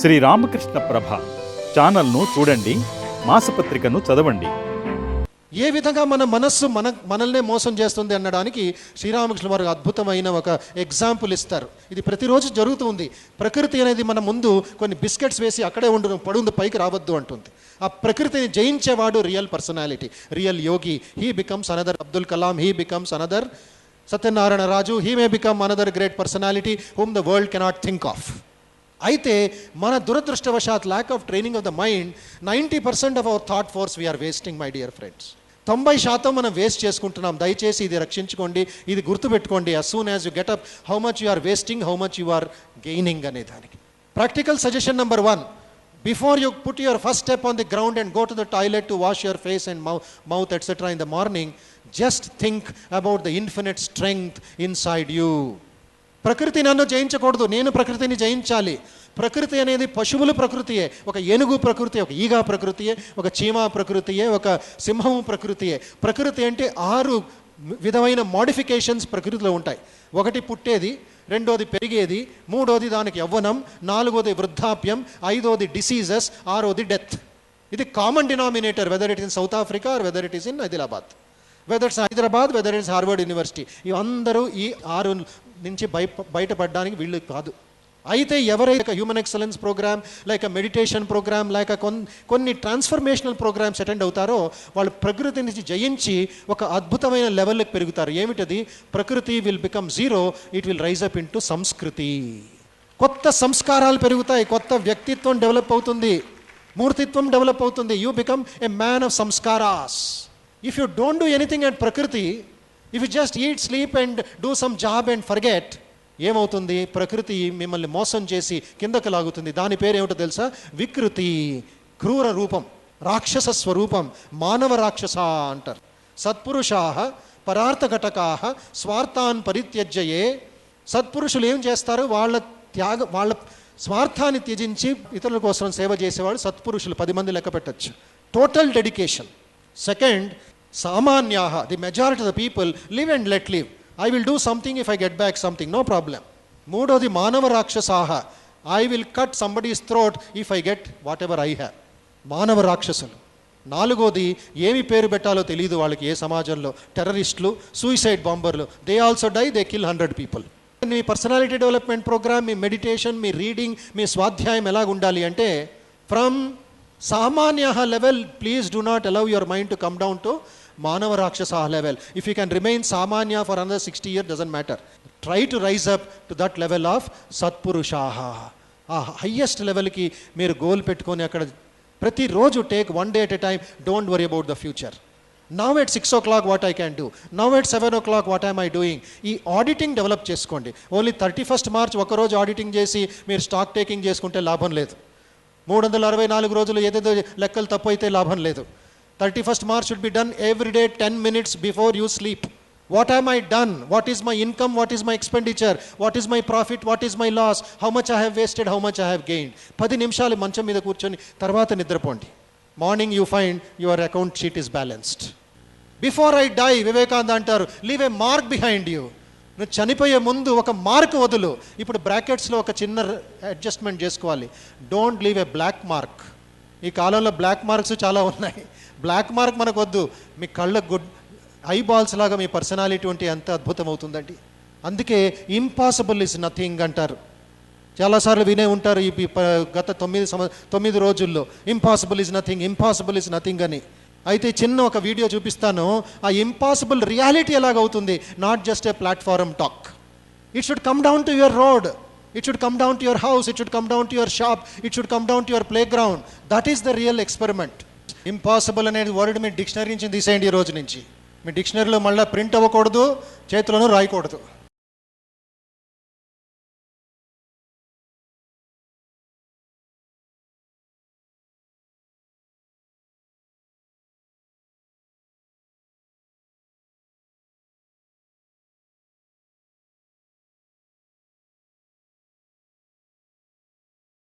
శ్రీ రామకృష్ణ ప్రభ ఛానల్ను చూడండి మాసపత్రికను చదవండి. ఏ విధంగా మన మనస్సు మన మనల్నే మోసం చేస్తుంది అనడానికి శ్రీరామకృష్ణ వారు అద్భుతమైన ఒక ఎగ్జాంపుల్ ఇస్తారు. ఇది ప్రతిరోజు జరుగుతుంది ప్రకృతి అనేది మన ముందు కొన్ని బిస్కెట్స్ వేసి అక్కడే ఉండు పడుంది పైకి రావద్దు అంటుంది. ఆ ప్రకృతిని జయించేవాడు real personality real yogi. He becomes another Abdul Kalam he becomes another Satyanarayana Raju. He may become another great personality whom the world cannot think of. అయితే మన దురదృష్టవశాత్ lack of training of the mind ninety percent of our thought force we're wasting my dear friends తొంభై శాతం మనం waste చేసుకుంటున్నాం. దయచేసి ఇది రక్షించుకోండి ఇది గుర్తుపెట్టుకోండి. As soon as you get up how much you are wasting how much you are gaining అనే దానికి. Practical suggestion number one before you put your first step on the ground and go to the toilet to wash your face and mouth etcetera in the morning just think about the infinite strength inside you ప్రకృతి నన్ను జయించకూడదు నేను ప్రకృతిని జయించాలి. ప్రకృతి అనేది పశువుల ప్రకృతియే ఒక ఏనుగు ప్రకృతి ఒక ఈగ ప్రకృతియే ఒక చీమ ప్రకృతియే ఒక సింహము ప్రకృతియే. ప్రకృతి అంటే ఆరు విధమైన మోడిఫికేషన్స్ ప్రకృతిలో ఉంటాయి. ఒకటి పుట్టేది రెండోది పెరిగేది మూడోది దానికి యవ్వనం నాలుగోది వృద్ధాప్యం ఐదోది డిసీజెస్ ఆరోది డెత్ ఇది common denominator whether it in South Africa or whether it is in Adilabad whether it's Hyderabad whether it's Harvard University ఇవందరూ ఈ ఆరు నుంచి బయ బయటపడడానికి వీళ్ళు కాదు. అయితే ఎవరైతే human excellence programme like meditation programme లేక కొన్ని కొన్ని ట్రాన్స్ఫర్మేషనల్ ప్రోగ్రామ్స్ అటెండ్ అవుతారో వాళ్ళు ప్రకృతి నుంచి జయించి ఒక అద్భుతమైన లెవెల్కి పెరుగుతారు. ఏమిటది? ప్రకృతి will become zero it will rise up in సంస్కృతి. కొత్త సంస్కారాలు పెరుగుతాయి కొత్త వ్యక్తిత్వం డెవలప్ అవుతుంది మూర్తిత్వం డెవలప్ అవుతుంది. You become a man of sanskaras if you don't do anything and ప్రకృతి if you just eat sleep and do some job and forget ఏమవుతుంది? ప్రకృతి మిమ్మల్ని మోసం చేసి కిందకు లాగుతుంది. దాని పేరు ఏమిటో తెలుసా? వికృతి క్రూర రూపం రాక్షస స్వరూపం మానవ రాక్షస అంటారు. సత్పురుషా పరార్థఘటకా స్వార్థాన్ పరిత్యజ్యయే. సత్పురుషులు ఏం చేస్తారు? వాళ్ళ త్యాగ వాళ్ళ స్వార్థాన్ని త్యజించి ఇతరుల కోసం సేవ చేసేవాళ్ళు సత్పురుషులు. పది మంది లెక్క పెట్టచ్చు. Total dedication second సామాన్యాహ the majority the people live and let live I will do something if I get back something no problem మూడోది మానవ రాక్షసాహ I will cut somebody's throat if I get whatever I have మానవ రాక్షసులు నాలుగోది ఏమి పేరు పెట్టాలో తెలియదు వాళ్ళకి ఏ సమాజంలో? టెర్రరిస్టులు suicide బాంబర్లు they also die they kill hundred people me personality development programme మీ మెడిటేషన్ మీ రీడింగ్ మీ స్వాధ్యాయం ఎలాగ ఉండాలి అంటే ఫ్రమ్ సామాన్య level please do not allow your mind to come down to మానవ రాక్షస level if you can remain సామాన్య for another sixty year doesn't matter try to rise up to that level of సత్పురుషాహ. ఆ highest లెవెల్కి మీరు goal పెట్టుకొని అక్కడ ప్రతిరోజు take one day at a time don't worry about the future now at six o'clock what I can do now at seven o'clock what I'm I doing ఈ auditing develop చేసుకోండి. Only thirty first March ఒకరోజు auditing చేసి మీరు stock taking చేసుకుంటే లాభం లేదు. మూడు వందల అరవై నాలుగు రోజులు ఏదేదో లెక్కలు తప్పు అయితే లాభం లేదు. Thirty first March should be done every day ten minutes before you sleep what have I done what is my income what is my expenditure what is my profit what is my loss how much I have wasted how much I have gain పది నిమిషాలు మంచం మీద కూర్చొని తర్వాత నిద్రపోండి. Morning you find your account sheet is balanced before I die Vivekananda అంటారు leave a mark behind you నువ్వు చనిపోయే ముందు ఒక మార్క్ వదులు. ఇప్పుడు బ్రాకెట్స్లో ఒక చిన్న అడ్జస్ట్మెంట్ చేసుకోవాలి. Don't leave a black mark ఈ కాలంలో బ్లాక్ మార్క్స్ చాలా ఉన్నాయి. బ్లాక్ మార్క్ మనకు వద్దు మీ కళ్ళ గుడ్ ఐ బాల్స్ లాగా మీ పర్సనాలిటీ ఉంటే ఎంత అద్భుతం అవుతుందండి అందుకే ఇంపాసిబుల్ ఇస్ నథింగ్ అంటారు. చాలాసార్లు వినే ఉంటారు ఈ గత తొమ్మిది సంవ తొమ్మిది రోజుల్లో. Impossible is nothing impossible is nothing అని. అయితే చిన్న ఒక వీడియో చూపిస్తాను. ఆ impossible reality ఎలాగవుతుంది? Not just a platform talk it should come down to your road it should come down to your house it should come down to your shop it should come down to your playground that is the real experiment impossible అనేది word మీ dictionary నుంచి తీసేయండి ఈ రోజు నుంచి. మీ డిక్షనరీలో మళ్ళీ print అవ్వకూడదు చేతిలోనూ రాయకూడదు.